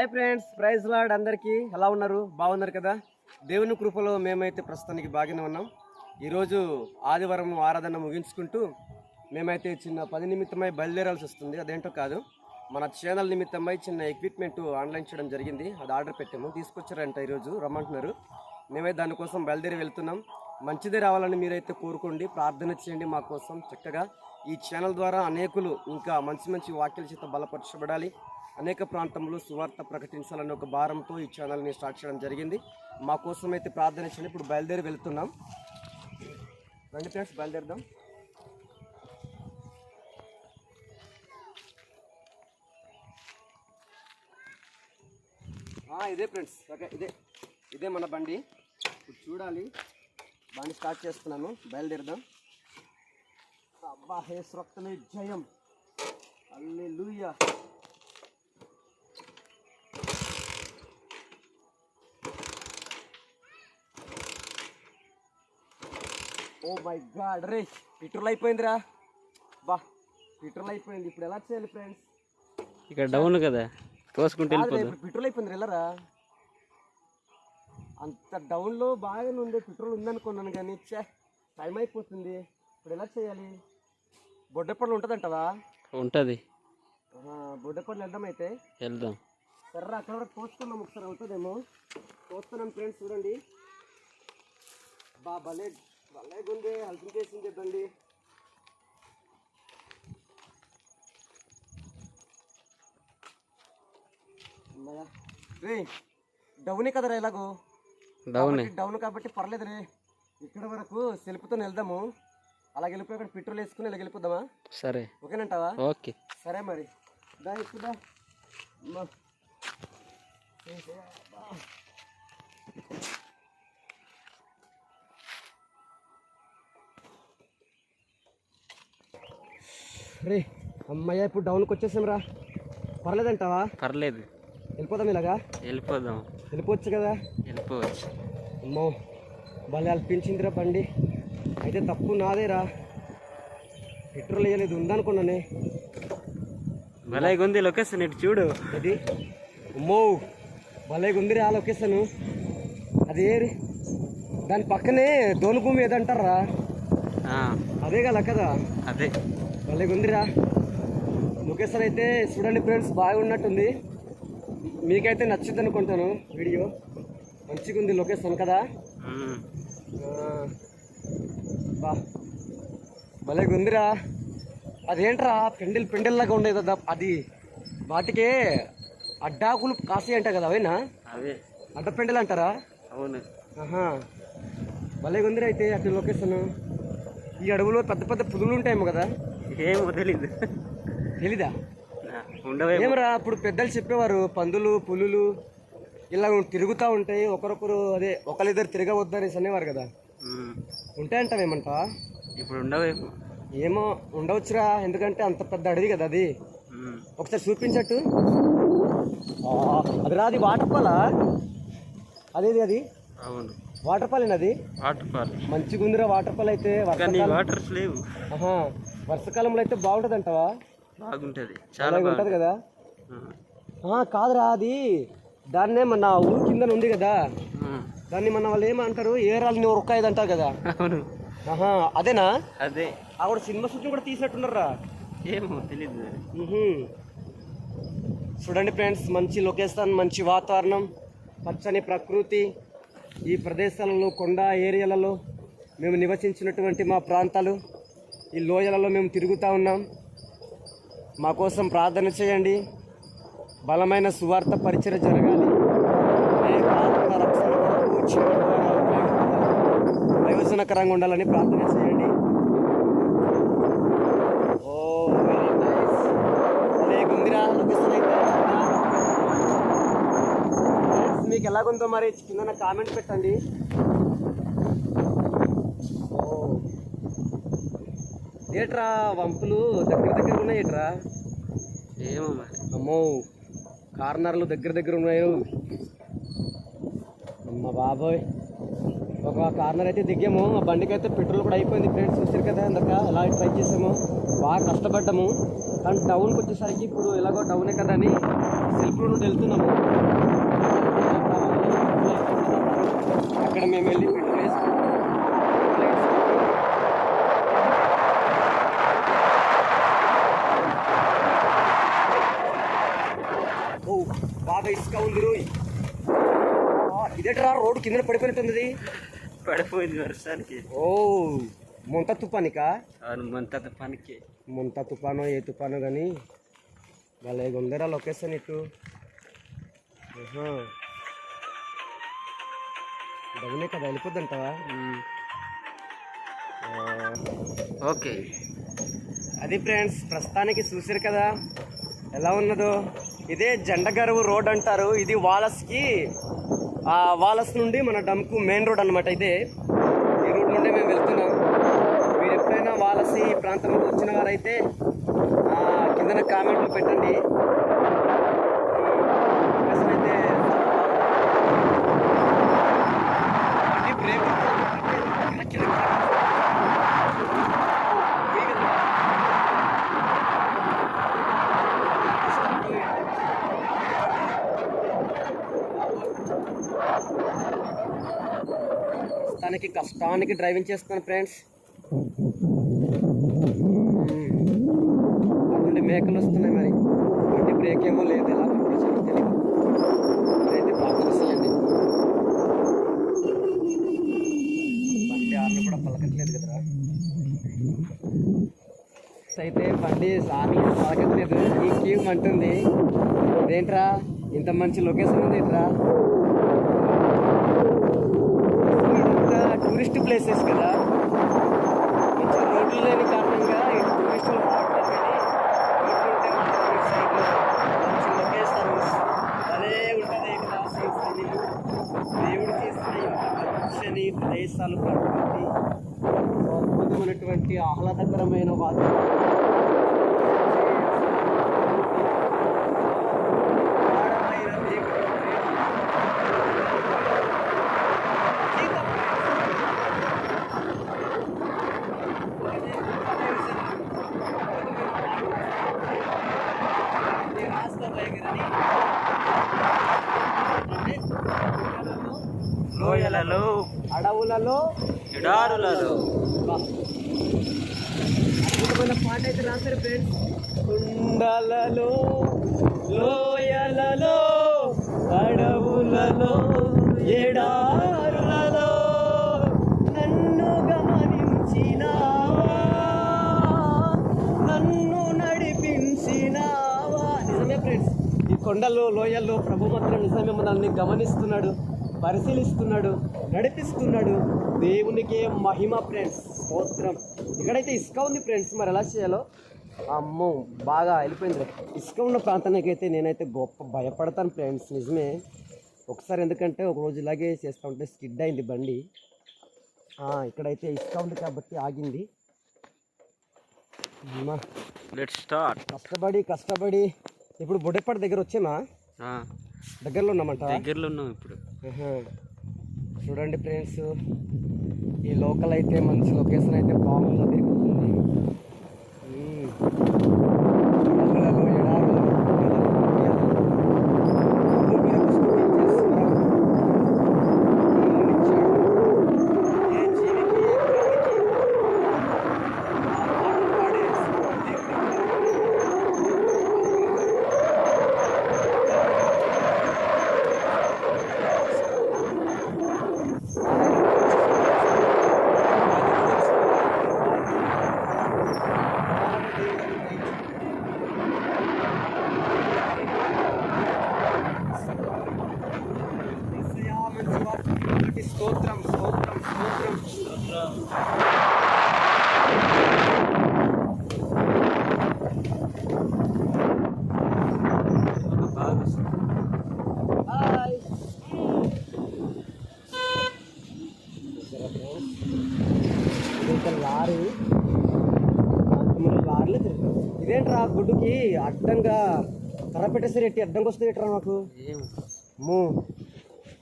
Hi friends praise lord అందరికీ. ఎలా ఉన్నారు? బాగున్నారు కదా? దేవుని కృపలో మేమైతే ప్రస్తుతానికి బాగానే ఉన్నాం. ఈరోజు ఆదివారం ఆరాధన ముగించుకుంటూ మేమైతే చిన్న పని నిమిత్తమై బయలుదేరాల్సి వస్తుంది. అదేంటో కాదు. మన ఛానల్ నిమిత్తమై చిన్న ఎక్విప్మెంట్ ఆన్లైన్ చేయడం జరిగింది. అది ఆర్డర్ పెట్టాము. తీసుకొచ్చారంట ఈరోజు. రమ్మంటున్నారు. మేమైతే దానికోసం బయలుదేరి వెళ్తున్నాం. మంచిదే రావాలని మీరైతే కోరుకోండి. ప్రార్థన చేయండి మా కోసం. చక్కగా ఈ ఛానల్ ద్వారా అనేకులు ఇంకా మంచి మంచి వాక్యాల చేత బలపరచబడాలి. అనేక ప్రాంతంలో సువార్త ప్రకటించాలనే ఒక భారంతో ఈ ఛానల్ని స్టార్ట్ చేయడం జరిగింది. మా కోసం అయితే ప్రార్థన చేయండి. ఇప్పుడు బయలుదేరి వెళ్తున్నాం. రండి ఫ్రెండ్స్ బయలుదేరదాం. ఇదే ఫ్రెండ్స్ ఓకే ఇదే ఇదే మన బండి. ఇప్పుడు చూడాలి. బండి స్టార్ట్ చేస్తున్నాను. బయలుదేరదాం. అబ్బా హే స్రక్తమే జయం. అల్లెలూయా ఓ మై గాడ్ రే పెట్రోల్ అయిపోయిందిరా. బా పెట్రోల్ అయిపోయింది. ఇప్పుడు ఎలా చేయాలి ఫ్రెండ్స్? ఇక్కడ డౌన్ కదా ఇప్పుడు పెట్రోల్ అయిపోయింది వెళ్ళరా? అంత డౌన్లో బాగానే ఉంది పెట్రోల్ ఉందనుకున్నాను కానీ ఛే టైం అయిపోతుంది. ఇప్పుడు ఎలా చేయాలి? బొడ్డపళ్ళు ఉంటుందంటవా? ఉంటుంది. బొడ్డపళ్ళు వెళ్దాం అయితే. వెళ్దాం. సరే అక్కడ వరకు పోస్తున్నాం ఒకసారి అవుతుందేమో? పోస్తున్నాం ఫ్రెండ్స్ చూడండి. బా భలే ఉంది హెల్ప్ చేసింది చెప్పండి. రే డౌనే కదరా ఎలాగో డౌనే. డౌన్ కాబట్టి పర్లేదు రే ఇక్కడ వరకు సెల్ఫ్తో వెళ్దాము. అలా వెళ్ళిపోయి అక్కడ పెట్రోల్ వేసుకుని ఇలా వెళ్ళిపోదామా? సరే. ఓకేనంటావా? ఓకే. సరే మరి. దా ఎక్కుదా రే అమ్మయ్య ఇప్పుడు డౌన్కి వచ్చేసాం రా. పర్లేదంటావా? పర్లేదు. వెళ్ళిపోదాం ఇలాగా? వెళ్ళిపోదాం. వెళ్ళిపోవచ్చు కదా? వెళ్ళిపోవచ్చు. అమ్మో భలే అల్పించిందిరా బండి. అయితే తప్పు నాదేరా పెట్రోల్ వేయలేదు ఉందనుకున్నానే. భలే ఉంది లొకేషన్ ఇటు చూడు. అది? అమ్మో భలే ఉందిరా ఆ లొకేషన్. అది ఏరి? దాని పక్కనే దోనుభూమి ఏదంటారా? అదే కదా కదా అదే. భలే ఉందిరా లొకేషన్ అయితే చూడండి ఫ్రెండ్స్ బాగున్నట్టుంది మీకైతే నచ్చింది అనుకుంటాను వీడియో. మంచిగా ఉంది లొకేషన్ కదా? బా. భలే ఉందిరా అదేంట్రా పెండిల్ పెండిల్లాగా ఉండేది కదా అది వాటికే అడ్డాకులు కాసి అంట కదా అవేనా? అవే. అడ్డ పెండిల్ అంటారా? అవును. భలే ఉందిరా అయితే అటు లొకేషన్ ఈ అడవులో పెద్ద పెద్ద పులులు ఉంటాయేమో కదా? ఏమో తెలీదు. తెలీదా? ఏమరా అప్పుడు పెద్దలు చెప్పేవారు పందులు పులులు ఇలా తిరుగుతూ ఉంటాయి ఒకరొకరు అదే ఒకరిద్దరు తిరగవద్దనేసి అనేవారు కదా. ఉమ్, ఉంటాయంటావేమంటా ఇప్పుడు ఉండవేమో. ఏమో ఉండవచ్చురా ఎందుకంటే అంత పెద్ద అడవి కదా అది. ఒకసారి చూపించట్టు. అది రాది వాటర్ ఫాలా అదేది అది? అవును. వాటర్ ఫాల్ అది? వాటర్ ఫాల్ మంచిగా ఉందిరా వాటర్ ఫాల్ అయితే వాటర్స్ లేవు. వర్షాకాలంలో అయితే బాగుంటుంది అంటావా బాగుంటుంది చాలా ఉంటుంది బాగుంటుంది. కదా? కాదురా అది. దాన్నే మన ఊరు కింద ఉంది కదా? దాన్ని మన వాళ్ళు ఏమంటారు? ఏరాలని ఉరకాయది అంటారు కదా? అవును. అదేనా? అదే. ఆవిడ సినిమా షూటింగ్ కూడా తీసినట్టున్నారా ఏమో తెలీదు. చూడండి ఫ్రెండ్స్ మంచి లొకేషన్ మంచి వాతావరణం పచ్చని ప్రకృతి ఈ ప్రదేశాలలో కొండ ఏరియాలలో మేము నివసించినటువంటి మా ప్రాంతాలు. ఈ లోయలలో మేము తిరుగుతూ ఉన్నాం. మా కోసం ప్రార్థన చేయండి. బలమైన సువార్త పరిచయం జరగాలి. రక్షణ ప్రయోజనకరంగా ఉండాలని ప్రార్థన చేయండి. Oh very nice. గుందిరా లొకేషన్ అయితే మీకు ఎలాగుందో మరి కింద కామెంట్ పెట్టండి. ఓ. ఏట్రా వంపులు? దగ్గర దగ్గర ఉన్నాయి ఏట్రా ఏమో అమ్మో కార్నర్లు దగ్గర దగ్గర ఉన్నాయి. అమ్మ బాబోయ్. ఒక కార్నర్ అయితే దిగాము. ఆ బండికి అయితే పెట్రోల్ కూడా అయిపోయింది ఫ్రెండ్స్. చూసారు కదా ఇందాక? ఎలా ట్రై చేసాము? బాగా కష్టపడ్డాము. కానీ టౌన్కి వచ్చేసరికి ఇప్పుడు ఎలాగో టౌనే కదా అని సెల్ఫ్ నుండి వెళ్తున్నాము. అక్కడ మేము వెళ్ళి పెట్రోల్ వేసుకున్నాము ఓ బాగా ఇసుక ఉంది రోయ్. ఇదేట్రా రోడ్డు కింద పడిపోయినట్టుంది పడిపోయింది వర్షానికి. ఓ ముంత తుఫానికా అవును మంత పనికి ముంత తుఫానో ఏ తుఫానో కానీ భలే ఉందిరా లొకేషన్ ఇటు. డౌనే కదా వెళ్ళిపోద్దంటావా? ఓకే. అది ఫ్రెండ్స్ ప్రస్తుతానికి చూసారు కదా? ఎలా ఉన్నదో? ఇదే జెండగరువు రోడ్ అంటారు. ఇది వాలస్కి ఆ వాలస్ నుండి మన డమ్కు మెయిన్ రోడ్ అన్నమాట ఇదే. ఈ రోడ్ నుండి మేము వెళ్తున్నాం. మీరు ఎప్పుడైనా వాలసి ఈ ప్రాంతంలో వచ్చిన వారైతే కిందన కామెంట్లు పెట్టండి లొకేషన్ అయితే బండి బ్రేక్ కింద కింద పవన్కి డ్రైవింగ్ చేస్తున్నాను ఫ్రెండ్స్. అటువంటి మేకలు వస్తున్నాయి మరి. బండి బ్రేక్ ఏమో లేదు ఎలా పంపించాలో తెలియదు. అయితే బాగా తెలుస్తాయండి బండి ఆర్లు కూడా పలకట్లేదు కదరా. అయితే బండి ఆర్లు కూడా పలకట్లేదు. ఈ క్యూమ్ అంటుంది. ఏంట్రా ఇంత మంచి లొకేషన్ ఉంది ఏంట్రా ఇదంతా టూరిస్ట్ ప్లేసెస్ కదా. కొంచెం రోడ్లు లేని కారణంగా ఇటు టూరిస్టులు రావట్లేదు కానీ రోడ్లు సైడ్లో మంచి అదే ఉంటుంది ఇక్కడ దేవుడు చేసిన ఇంత పచ్చని ప్రదేశాలు ప్రకృతి అద్భుతమైనటువంటి ఆహ్లాదకరమైన వాతావరణం గాఢమైన దేవుడు లోయలలో అడవులలో ఎడారులలో. అద్భుతమైన పాట అయితే రాశారు ఫ్రెండ్స్. కుండలలో లోయలలో అడవులలో ఎడారులలో నన్ను గమనించినావా? నన్ను నడిపించినావా? నిజమే ఫ్రెండ్స్. ఈ కొండలు లోయల్లో ప్రభు మాత్రం నిజమే మనల్ని గమనిస్తున్నాడు. పరిశీలిస్తున్నాడు నడిపిస్తున్నాడు. దేవునికి మహిమ ఫ్రెండ్స్ స్తోత్రం. ఇక్కడైతే ఇసుక ఉంది ఫ్రెండ్స్ మరి ఎలా చేయాలో? అమ్మో బాగా వెళ్ళిపోయింది ఇసుక ఉన్న ప్రాంతానికి అయితే నేనైతే గొప్ప భయపడతాను ఫ్రెండ్స్ నిజమే. ఒకసారి ఎందుకంటే ఒక రోజు ఇలాగే చేస్తూ ఉంటే స్కిడ్ అయింది బండి. ఇక్కడైతే ఇసుక ఉంది కాబట్టి ఆగింది. కష్టపడి కష్టపడి. ఇప్పుడు బుడ్డెప్పటి దగ్గర వచ్చామా? దగ్గరలో ఉన్నామంట. దగ్గరలో ఉన్నాం ఇప్పుడు. చూడండి ఫ్రెండ్స్ ఈ లోకల్ అయితే మంచి లొకేషన్ అయితే బాగుంది తిరుగుతుంది మ్మ్. అడవులలో, ఎడారులలో, కొండలలో, కొండలలో. భూమి మీద పుష్పించే స్వరం. పిల్లలనిచ్చాడు. ఏ జీవికి, ఏ ప్రాణికి ఆ పాటలు పాడే స్వరం దేవుడికి. స్తోత్రం స్తోత్రం స్తోత్రం హాయ్ లారీ. లారీలు తిరుగుతాయి. ఇదేంట్రా గుడ్డుకి అడ్డంగా కర్ర పెట్టేసరి ఎట్టి అడ్డంగా వస్తుంది ఎట్రా నాకు ఏం అమ్మో.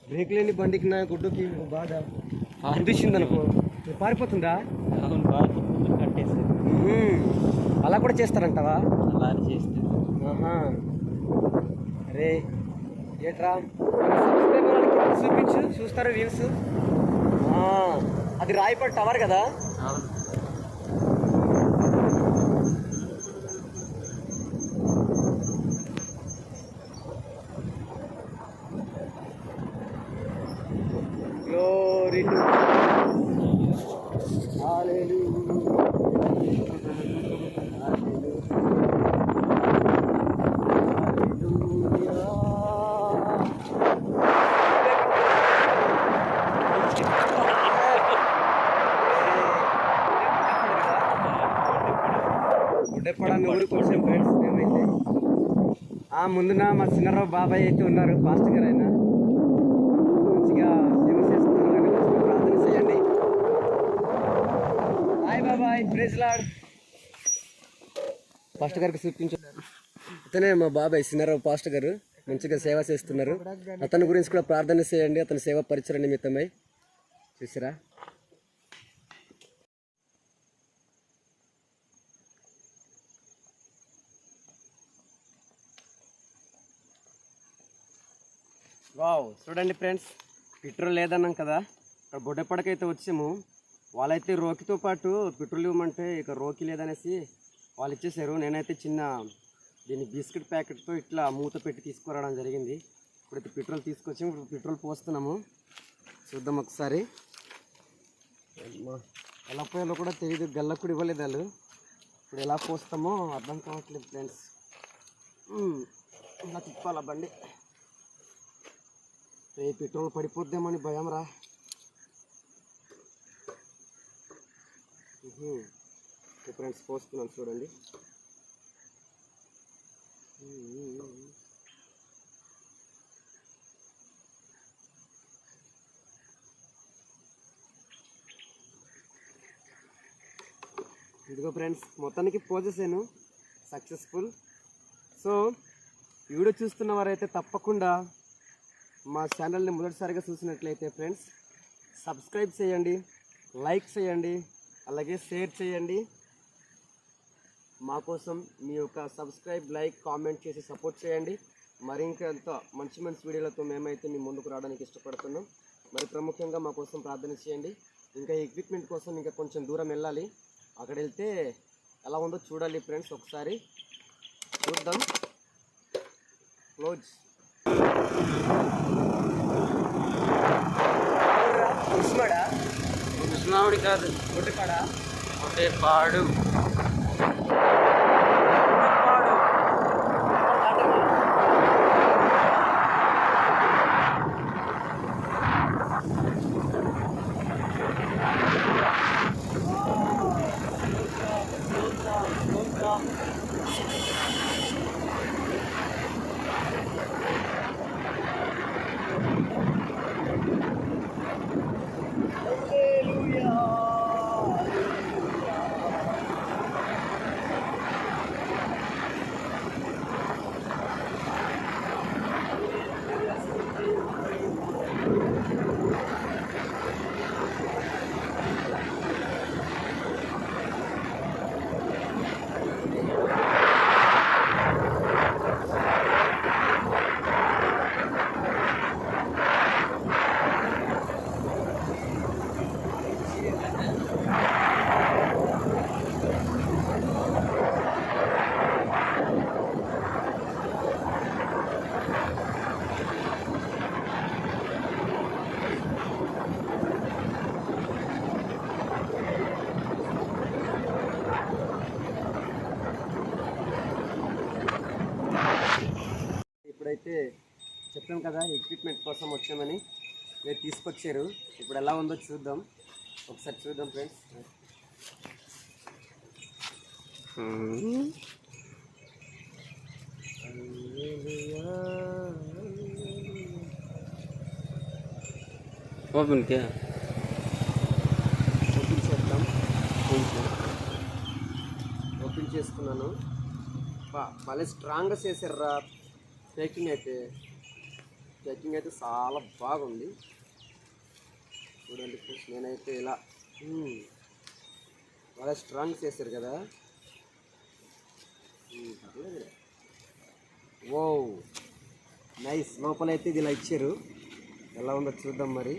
బ్రేక్ లేని బండికి నా గుడ్డుకి బాధ. అనిపించింది అనుకో. పారిపోతుందా? అవును బాగా మ్మ్. అలా కూడా చేస్తారంటావా? అలా చేస్తే. అరే ఏట్రా? చూపించు చూస్తారు వ్యూస్ అది రాయపడి టవర్ కదా? గుడ్డెప్పడాన్ని ఊరికి ఫ్రెండ్స్ మేమైతే. ఆ ముందున మా చిన్నరావు బాబాయ్ అయితే ఉన్నారు పాస్టర్ గారు ఆయన. మంచిగా సేవ చేస్తున్నారు కానీ మంచిగా ప్రార్థన చేయండి. హాయ్ బాబాయ్ ప్రేజ్ లాడ్ పాస్టర్ గారికి చూపించారు అతనే మా బాబాయ్ చిన్నరావు పాస్టర్ గారు. మంచిగా సేవ చేస్తున్నారు. అతని గురించి కూడా ప్రార్థన చేయండి అతని సేవ పరిచయ నిమిత్తమై. చూసారా? వావ్ చూడండి ఫ్రెండ్స్ పెట్రోల్ లేదన్నాం కదా. ఇక్కడ బొడ్డెప్పటికైతే వచ్చాము. వాళ్ళైతే రోకితో పాటు పెట్రోల్ ఇవ్వమంటే ఇక రోకి లేదనేసి వాళ్ళు ఇచ్చేసారు. నేనైతే చిన్న దీన్ని బిస్కెట్ ప్యాకెట్తో ఇట్లా మూత పెట్టి తీసుకురావడం జరిగింది. ఇప్పుడైతే పెట్రోల్ తీసుకొచ్చి ఇప్పుడు పెట్రోల్ పోస్తున్నాము. చూద్దాం ఒకసారి. ఎలా పోయాలో కూడా తెలియదు గల్లకు కూడా ఇవ్వలేదు వాళ్ళు. ఇప్పుడు ఎలా పోస్తామో అర్థం కావట్లేదు ఫ్రెండ్స్. ఇలా తిప్పాలా బండి? రే పెట్రోల్ పడిపోద్దామని భయం రా ఫ్రెండ్స్ పోస్తున్నాను చూడండి. ఇదిగో ఫ్రెండ్స్ మొత్తానికి పోజేసాను. సక్సెస్ఫుల్. సో వీడియో చూస్తున్న వారైతే తప్పకుండా మా ఛానల్ని మొదటిసారిగా చూసినట్లయితే ఫ్రెండ్స్ సబ్స్క్రైబ్ చేయండి లైక్ చేయండి అలాగే షేర్ చేయండి. మా కోసం మీ యొక్క సబ్స్క్రైబ్ లైక్ కామెంట్ చేసి సపోర్ట్ చేయండి. మరి ఇంకెంత మంచి మంచి వీడియోలతో మేమైతే మీ ముందుకు రావడానికి ఇష్టపడుతున్నాం. మరి ప్రముఖంగా మా కోసం ప్రార్థన చేయండి. ఇంకా ఎక్విప్మెంట్ కోసం ఇంకా కొంచెం దూరం వెళ్ళాలి. అక్కడ వెళ్తే ఎలా ఉందో చూడాలి ఫ్రెండ్స్ ఒకసారి. చూద్దాం. క్లోజ్. ఉస్మాడా కృష్ణావుడి కాదు గుడ్డపాడా ఒకటే పాడు ఇప్పుడైతే చెప్పాం కదా ఎక్విప్మెంట్ కోసం వచ్చామని. మీరు తీసుకొచ్చారు. ఇప్పుడు ఎలా ఉందో చూద్దాం. ఒకసారి చూద్దాం ఫ్రెండ్స్ ఓపెన్ క్యా ఓపెన్ చేద్దాం. ఓపెన్ చేస్తున్నాను. భలే స్ట్రాంగ్గా చేశారు ట్రెక్కింగ్ అయితే ట్రెక్కింగ్ అయితే చాలా బాగుంది. చూడండి ఫ్రెండ్స్ నేనైతే ఇలా బాగా స్ట్రాంగ్ చేశారు కదా. ఓ నైస్ లోపలైతే ఇది ఇలా ఇచ్చారు. ఎలా ఉందో చూద్దాం మరి.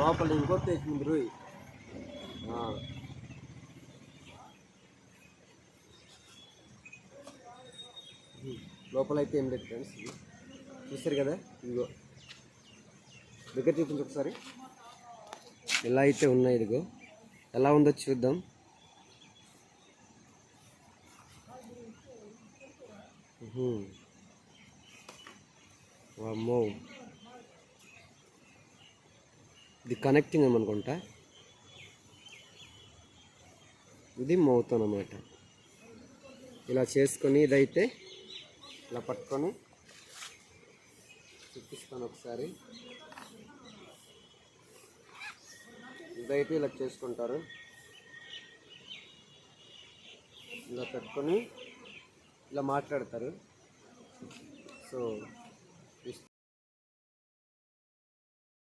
లోపల ఇంకో పేజ్ ఉంది రోయ్. ఆ. లోపలైతే ఏం లేదు ఫ్రెండ్స్ చూస్తారు కదా ఇదిగో. దగ్గర చూపించి ఒకసారి. ఎలా అయితే ఉన్నాయి ఇదిగో. ఎలా ఉందో చూద్దాం. ఉహు. వామ్మో. ఇది కనెక్టింగ్ ఏమనుకుంటా? ఇది మౌత్ అన్నమాట. ఇలా చేసుకొని ఇదైతే ఇలా పట్టుకొని చూపిస్తాను ఒకసారి. ఇదైతే ఇలా చేసుకుంటారు. ఇలా పెట్టుకొని ఇలా మాట్లాడతారు. సో